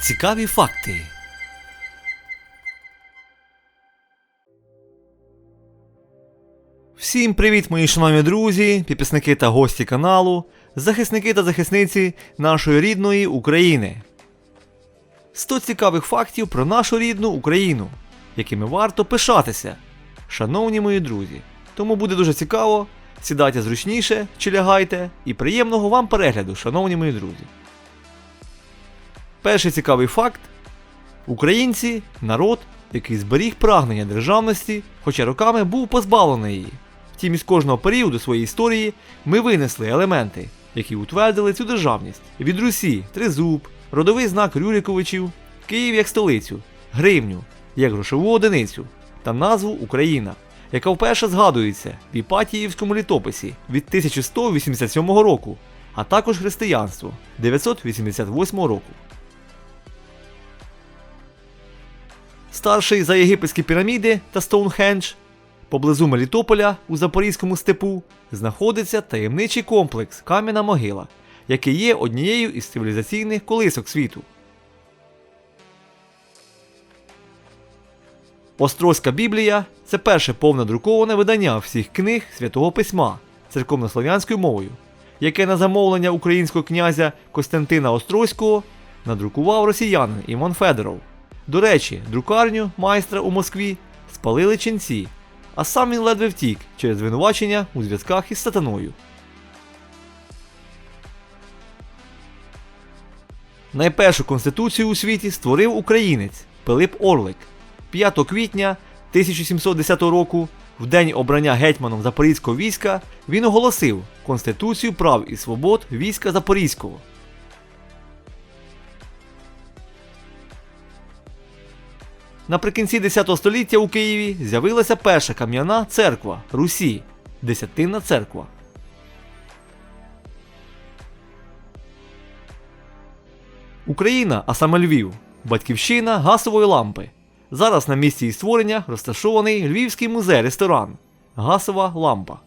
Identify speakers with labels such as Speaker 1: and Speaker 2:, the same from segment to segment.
Speaker 1: Цікаві факти. Всім привіт, мої шановні друзі, підписники та гості каналу, захисники та захисниці нашої рідної України. 100 цікавих фактів про нашу рідну Україну, якими варто пишатися. Шановні мої друзі, тому буде дуже цікаво. Сідайте зручніше чи лягайте, і приємного вам перегляду, шановні мої друзі. Перший цікавий факт: українці народ, який зберіг прагнення державності, хоча роками був позбавлений її. Втім, із кожного періоду своєї історії ми винесли елементи, які утвердили цю державність. Від Русі тризуб, родовий знак Рюриковичів, Київ як столицю, гривню як грошову одиницю та назву Україна, яка вперше згадується в Іпатіївському літописі від 1187 року, а також християнство 988 року. Старший за єгипетські піраміди та Стоунхендж, поблизу Мелітополя у Запорізькому степу, знаходиться таємничий комплекс Кам'яна могила, який є однією із цивілізаційних колисок світу. Острозька Біблія це перше повне друковане видання всіх книг Святого Письма церковнослов'янською мовою, яке на замовлення українського князя Костянтина Острозького надрукував росіянин Іван Федоров. До речі, друкарню майстра у Москві спалили ченці, а сам він ледве втік через звинувачення у зв'язках із сатаною. Найпершу конституцію у світі створив українець Пилип Орлик 5 квітня 1710 року, в день обрання гетьманом Запорізького війська, він оголосив Конституцію прав і свобод війська Запорізького. Наприкінці 10 століття у Києві з'явилася перша кам'яна церква Русі Десятинна церква. Україна, а саме Львів, батьківщина гасової лампи. Зараз на місці її створення розташований Львівський музей-ресторан Гасова лампа.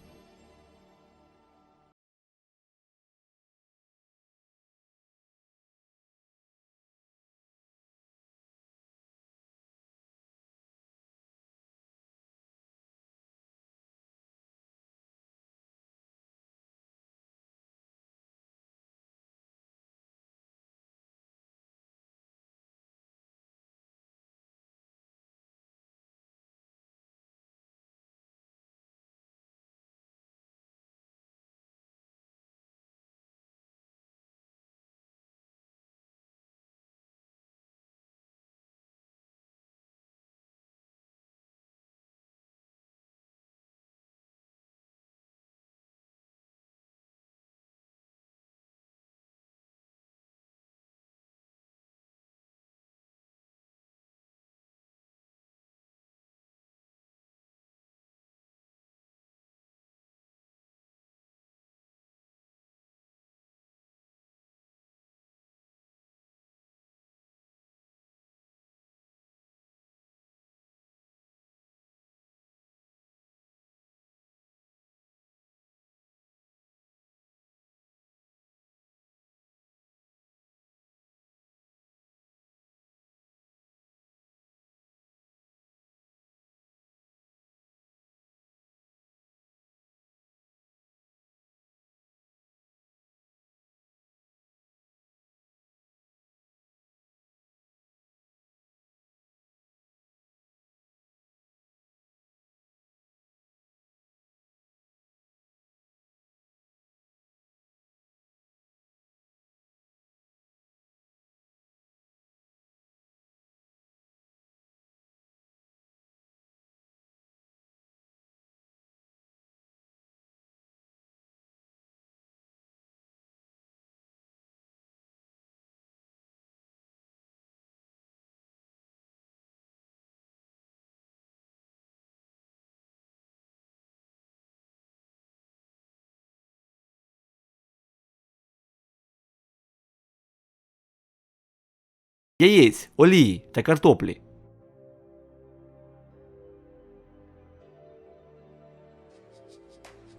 Speaker 1: Яєць, олії та картоплі.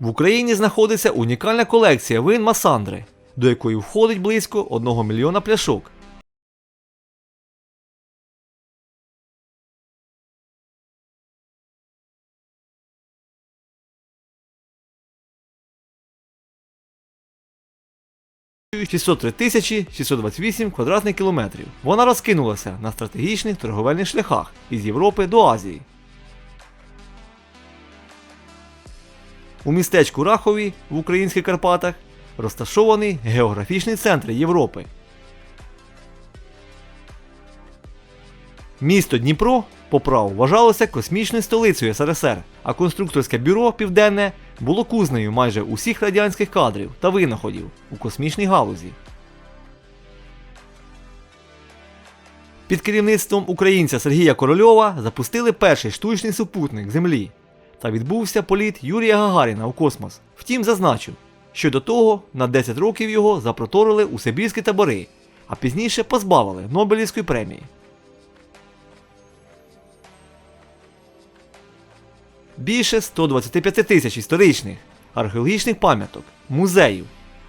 Speaker 1: В Україні знаходиться унікальна колекція вин Масандри, до якої входить близько 1 мільйона пляшок 603 тисячі 628 квадратних кілометрів. Вона розкинулася на стратегічних торговельних шляхах із Європи до Азії. У містечку Рахові в українських Карпатах розташований географічний центр Європи. Місто Дніпро по праву вважалося космічною столицею СРСР, а конструкторське бюро Південне було кузнею майже усіх радянських кадрів та винаходів у космічній галузі. Під керівництвом українця Сергія Корольова запустили перший штучний супутник Землі та відбувся політ Юрія Гагаріна у космос. Втім, зазначив, що до того на 10 років його запроторили у Сибірські табори, а пізніше позбавили Нобелівської премії. Більше 125 тисяч історичних, археологічних пам'яток, музеїв,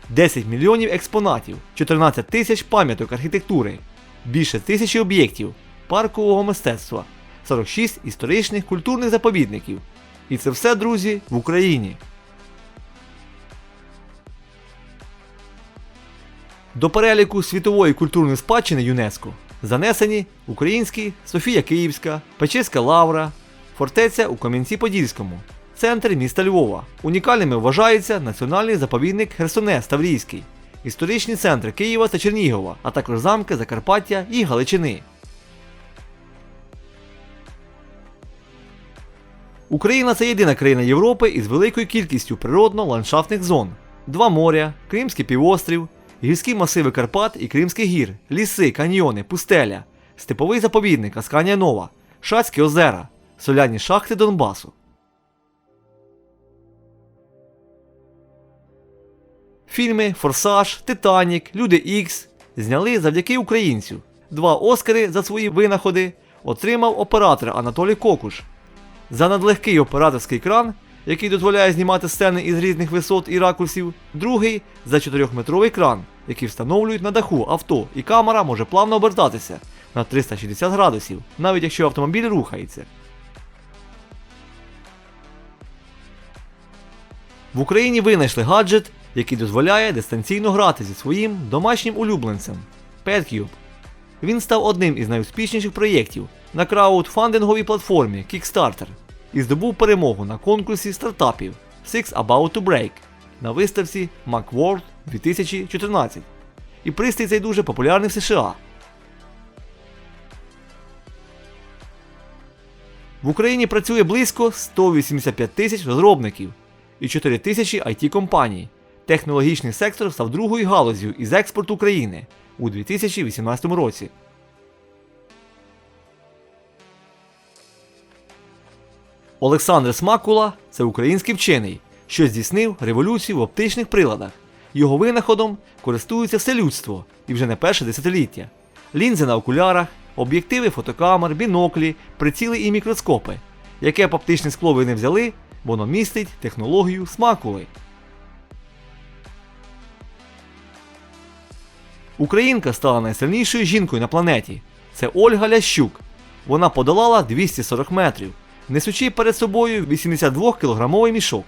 Speaker 1: 10 мільйонів експонатів, 14 тисяч пам'яток архітектури, більше тисячі об'єктів паркового мистецтва, 46 історичних культурних заповідників. І це все, друзі, в Україні. До переліку світової культурної спадщини ЮНЕСКО занесені українські Софія Київська, Печерська Лавра, фортеця у Кам'янці-Подільському, центр міста Львова. Унікальними вважається національний заповідник Херсонес Таврійський, історичні центри Києва та Чернігова, а також замки Закарпаття і Галичини. Україна це єдина країна Європи із великою кількістю природно-ландшафтних зон: два моря, Кримський півострів, гірські масиви Карпат і Кримських гір, ліси, каньйони, пустеля, степовий заповідник Асканія Нова, Шацькі озера, соляні шахти Донбасу. Фільми Форсаж, Титанік, Люди Ікс зняли завдяки українцю. Два Оскари за свої винаходи отримав оператор Анатолій Кокуш. За надлегкий операторський кран, який дозволяє знімати сцени із різних висот і ракурсів, другий за 4-метровий кран, який встановлюють на даху авто, і камера може плавно обертатися на 360 градусів, навіть якщо автомобіль рухається. В Україні винайшли гаджет, який дозволяє дистанційно грати зі своїм домашнім улюбленцем PetCube. Він став одним із найуспішніших проєктів на краудфандинговій платформі Kickstarter і здобув перемогу на конкурсі стартапів Six About to Break на виставці Macworld 2014. І пристрій цей дуже популярний в США. В Україні працює близько 185 тисяч розробників і 4 тисячі it компаній. Технологічний сектор став другою галузю із експорту України у 2018 році. Олександр Смакула це український вчений, що здійснив революцію в оптичних приладах. Його винаходом користується все людство і вже не перше десятиліття. Лінзи на окулярах, об'єктиви фотокамер, біноклі, приціли і мікроскопи. Яке б оптичне скло ви не взяли, воно містить технологію смакули. Українка стала найсильнішою жінкою на планеті. Це Ольга Лящук. Вона подолала 240 метрів, несучи перед собою 82-кілограмовий мішок.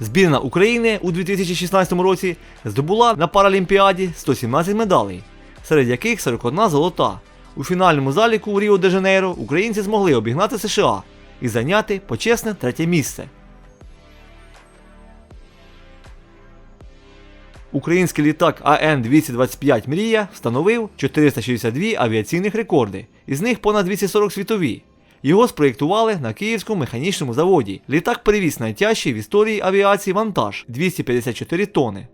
Speaker 1: Збірна України у 2016 році здобула на Паралімпіаді 117 медалей, серед яких 41 золота. У фінальному заліку у Ріо де Жанейро українці змогли обігнати США і зайняти почесне третє місце. Український літак АН-225 Мрія встановив 462 авіаційних рекорди, із них понад 240 світові. Його спроєктували на Київському механічному заводі. Літак перевіз найтяжчий в історії авіації вантаж 254 тони.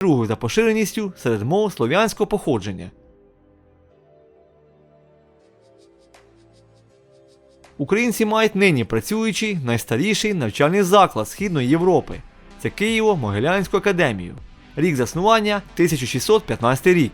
Speaker 1: Другою за поширеністю серед мов слов'янського походження. Українці мають нині працюючий найстаріший навчальний заклад Східної Європи. Це Києво-Могилянську академію. Рік заснування 1615 рік.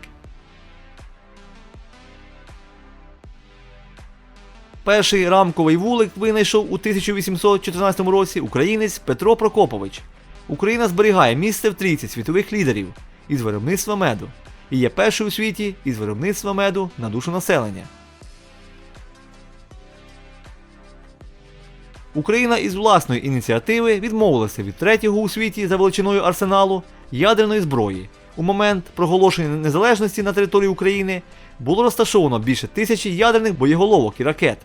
Speaker 1: Перший рамковий вулик винайшов у 1814 році українець Петро Прокопович. Україна зберігає місце в трійці світових лідерів із виробництва меду і є першою у світі із виробництва меду на душу населення. Україна із власної ініціативи відмовилася від третього у світі за величиною арсеналу ядерної зброї. У момент проголошення незалежності на території України було розташовано більше тисячі ядерних боєголовок і ракет.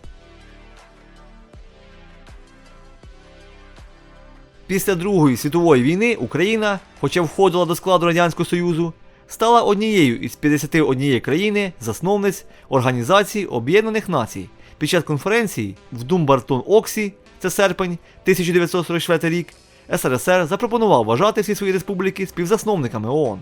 Speaker 1: Після Другої світової війни Україна, хоча входила до складу Радянського Союзу, стала однією із 51 країни засновниць Організації Об'єднаних Націй. Під час конференції в Думбартон Оксі, це серпень 1944 рік, СРСР запропонував вважати всі свої республіки співзасновниками ООН.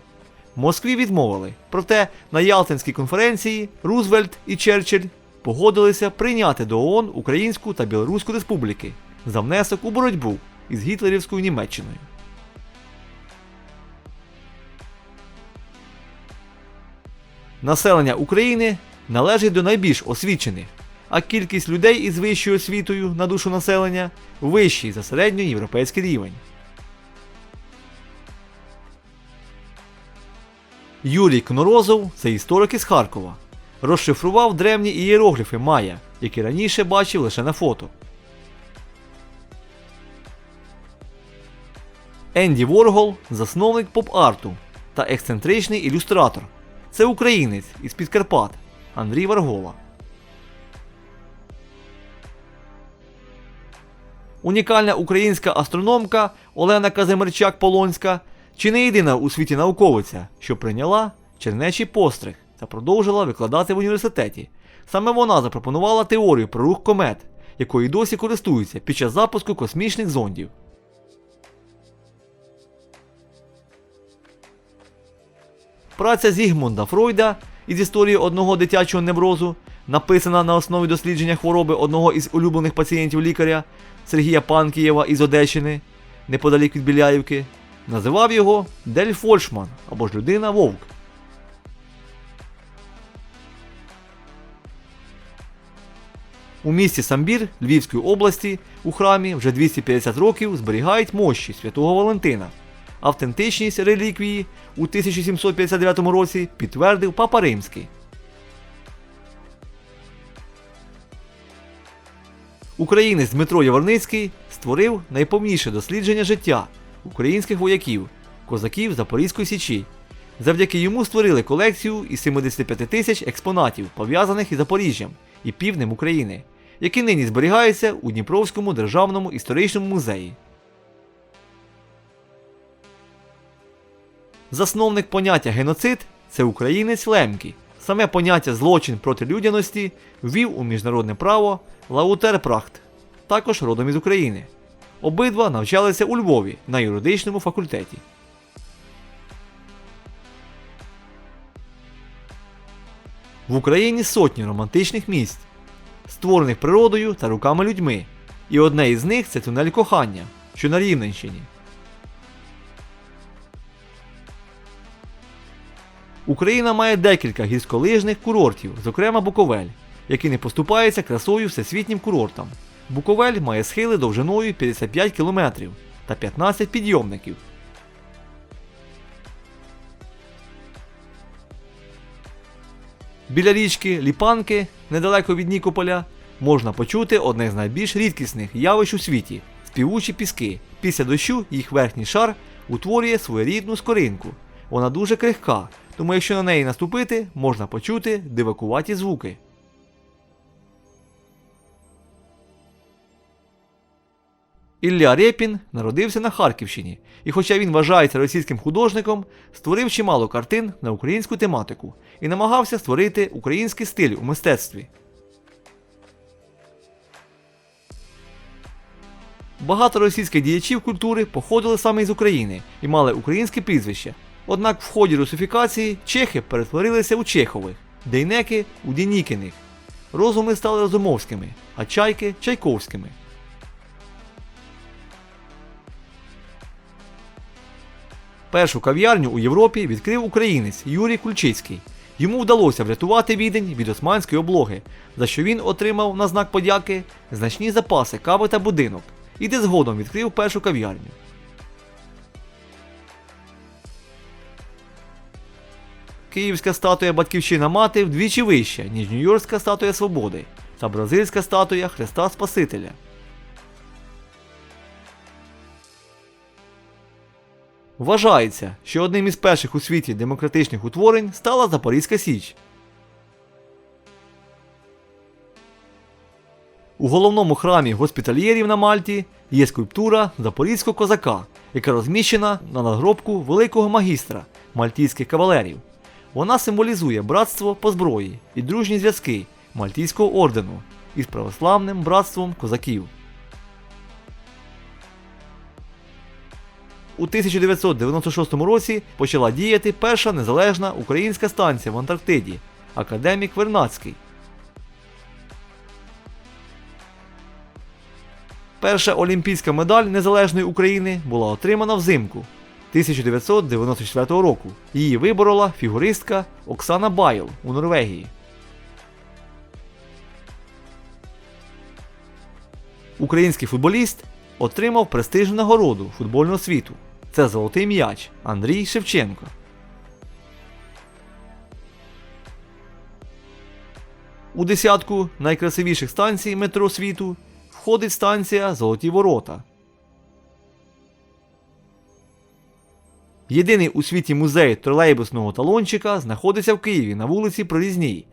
Speaker 1: Москві відмовили, проте на Ялтинській конференції Рузвельт і Черчилль погодилися прийняти до ООН Українську та Білоруську республіки за внесок у боротьбу із гітлерівською Німеччиною. Населення України належить до найбільш освічених, а кількість людей із вищою освітою на душу населення вищий за середньоєвропейський рівень. Юрій Кнорозов це історик із Харкова. Розшифрував древні ієрогліфи Майя, які раніше бачив лише на фото. Енді Воргол засновник поп-арту та ексцентричний ілюстратор. Це українець із Підкарпат Андрій Варгола. Унікальна українська астрономка Олена Казимирчак Полонська чи не єдина у світі науковиця, що прийняла чернечий постриг та продовжила викладати в університеті. Саме вона запропонувала теорію про рух комет, якою досі користуються під час запуску космічних зондів. Праця Зігмунда Фройда із історії одного дитячого неврозу, написана на основі дослідження хвороби одного із улюблених пацієнтів лікаря Сергія Панкієва із Одещини, неподалік від Біляївки, називав його Дель Фольшман або ж людина Вовк. У місті Самбір Львівської області у храмі вже 250 років зберігають мощі святого Валентина. Автентичність реліквії у 1759 році підтвердив Папа Римський. Українець Дмитро Яворницький створив найповніше дослідження життя українських вояків, козаків Запорізької Січі. Завдяки йому створили колекцію із 75 тисяч експонатів, пов'язаних із Запоріжжям і півднем України, які нині зберігаються у Дніпровському державному історичному музеї. Засновник поняття геноцид це українець Лемкі. Саме поняття злочин проти людяності ввів у міжнародне право Лаутер Прахт, також родом із України. Обидва навчалися у Львові на юридичному факультеті. В Україні сотні романтичних місць, створених природою та руками людьми. І одне із них це тунель кохання, що на Рівненщині. Україна має декілька гірськолижних курортів, зокрема Буковель, який не поступається красою всесвітнім курортам. Буковель має схили довжиною 55 км та 15 підйомників. Біля річки Ліпанки, недалеко від Нікополя, можна почути одне з найбільш рідкісних явищ у світі співучі піски. Після дощу їх верхній шар утворює своєрідну скоринку. Вона дуже крихка, тому якщо на неї наступити, можна почути дивакуваті звуки. Ілля Рєпін народився на Харківщині, і хоча він вважається російським художником, створив чимало картин на українську тематику і намагався створити український стиль у мистецтві. Багато російських діячів культури походили саме із України і мали українське прізвище. Однак в ході русифікації чехи перетворилися у чехових, дейнеки у дінікіних. Розуми стали розумовськими, а чайки чайковськими. Першу кав'ярню у Європі відкрив українець Юрій Кульчицький. Йому вдалося врятувати відень від османської облоги, за що він отримав на знак подяки значні запаси кави та будинок, і де згодом відкрив першу кав'ярню. Київська статуя Батьківщина мати вдвічі вища, ніж Нью-Йоркська статуя Свободи та бразильська статуя Христа Спасителя. Вважається, що одним із перших у світі демократичних утворень стала Запорізька Січ. У головному храмі госпітальєрів на Мальті є скульптура запорізького козака, яка розміщена на надгробку великого магістра мальтійських кавалерів. Вона символізує братство по зброї і дружні зв'язки Мальтійського ордену із православним братством козаків. У 1996 році почала діяти перша незалежна українська станція в Антарктиді Академік Вернадський. Перша олімпійська медаль Незалежної України була отримана взимку 1994 року. Її виборола фігуристка Оксана Байл у Норвегії. Український футболіст отримав престижну нагороду футбольного світу. Це золотий м'яч Андрій Шевченко. У десятку найкрасивіших станцій метро світу входить станція Золоті Ворота. Єдиний у світі музей тролейбусного талончика знаходиться в Києві на вулиці Прорізній.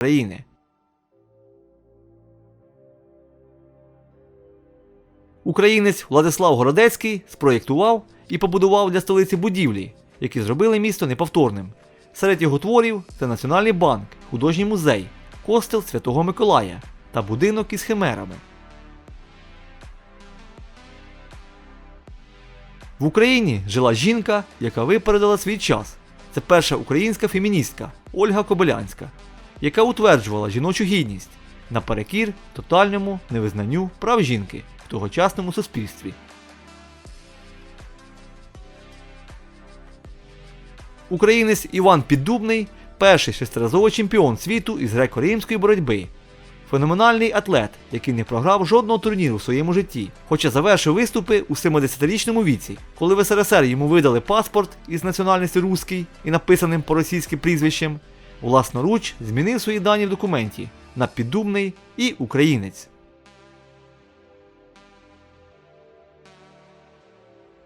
Speaker 1: Країни. Українець Владислав Городецький спроєктував і побудував для столиці будівлі, які зробили місто неповторним. Серед його творів це Національний банк, художній музей, костел Святого Миколая та будинок із химерами. В Україні жила жінка, яка випередила свій час. Це перша українська феміністка Ольга Кобилянська, яка утверджувала жіночу гідність наперекір тотальному невизнанню прав жінки в тогочасному суспільстві. Українець Іван Піддубний перший шестиразовий чемпіон світу із греко-римської боротьби. Феноменальний атлет, який не програв жодного турніру в своєму житті, хоча завершив виступи у 70-річному віці, коли в СРСР йому видали паспорт із національності руський і написаним по російськи прізвищем, власноруч змінив свої дані в документі на піддубний і українець.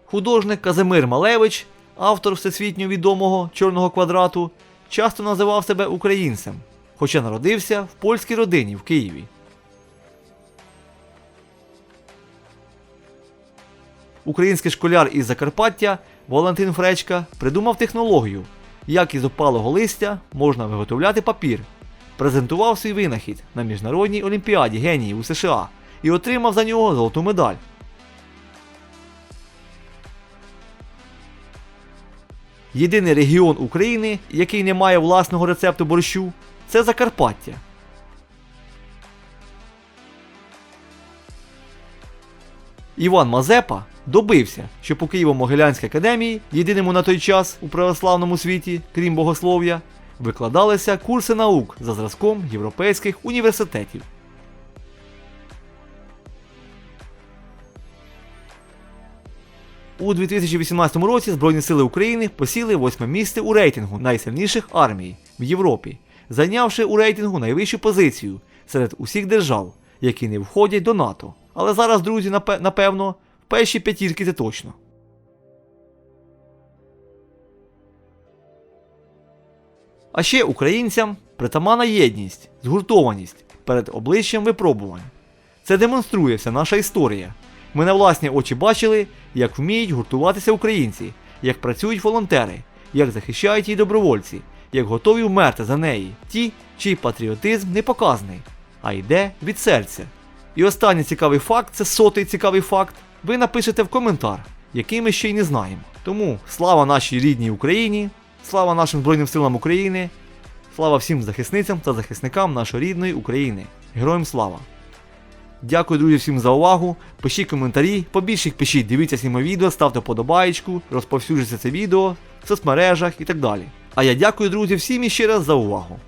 Speaker 1: Художник Казимир Малевич, автор всесвітньо відомого чорного квадрату, часто називав себе українцем, хоча народився в польській родині в Києві. Український школяр із Закарпаття Валентин Фречка придумав технологію, як із опалого листя можна виготовляти папір. Презентував свій винахід на міжнародній олімпіаді геніїв у США і отримав за нього золоту медаль. Єдиний регіон України, який не має власного рецепту борщу, це Закарпаття. Іван Мазепа добився, щоб у Києво-Могилянській академії, єдиному на той час у православному світі, крім богослов'я, викладалися курси наук за зразком європейських університетів. У 2018 році Збройні сили України посіли восьме місце у рейтингу найсильніших армій в Європі, зайнявши у рейтингу найвищу позицію серед усіх держав, які не входять до НАТО. Але зараз, друзі, напевно, в першій п'ятірки це точно. А ще українцям притаманна єдність, згуртованість перед обличчям випробувань. Це демонструє вся наша історія. Ми на власні очі бачили, як вміють гуртуватися українці, як працюють волонтери, як захищають її добровольці, як готові вмерти за неї, ті, чий патріотизм не показаний, а йде від серця. І останній цікавий факт це сотий цікавий факт. Ви напишете в коментар, який ми ще й не знаємо. Тому слава нашій рідній Україні, слава нашим Збройним силам України, слава всім захисницям та захисникам нашої рідної України. Героям слава! Дякую, друзі, всім за увагу. Пишіть коментарі, побільше їх пишіть, дивіться всі відео, ставте подобаєчку, розповсюджуйте це відео в соцмережах і так далі. А я дякую, друзі, всім іще раз за увагу.